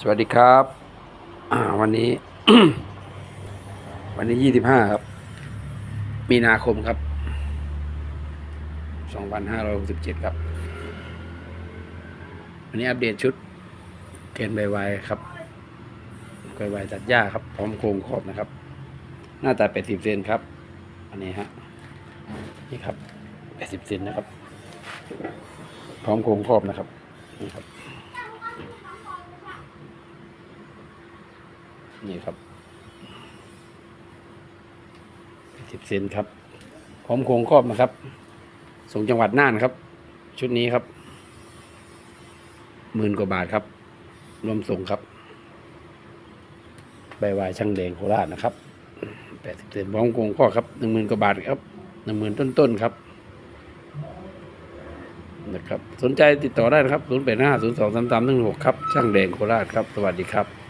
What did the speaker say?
สวัสดีครับ วันนี้ วันนี้ยี่สิบห้าครับ มีนาคมครับสองพันห้าร้อยหกสิบเจ็ดครับ วันนี้อัปเดตชุดเกณฑ์ใบไวครับใบไวตัดหญ้าครับ พร้อมโครงครอบนะครับ หน้าตัดแปดสิบเซนครับ อันนี้ฮะ นี่ครับแปดสิบเซนนะครับ พร้อมโครงครอบนะครับนี่ครับ นี่ครับสิบเซนครับพร้อมโครงครอบนะครับ ส่งจังหวัดน่านครับ ชุดนี้ครับหมื่นกว่าบาทครับ รวมส่งครับ ใบวายช่างแดงโคราชนะครับแปดสิบเซนพร้อมโครงครอบครับหนึ่งหมื่นกว่าบาทครับหนึ่งหมื่นต้นๆครับนะครับสนใจติดต่อได้นะครับ 0 8 5 0 2 3 3 1 6 ครับ ช่างแดงโคราชครับ สวัสดีครับ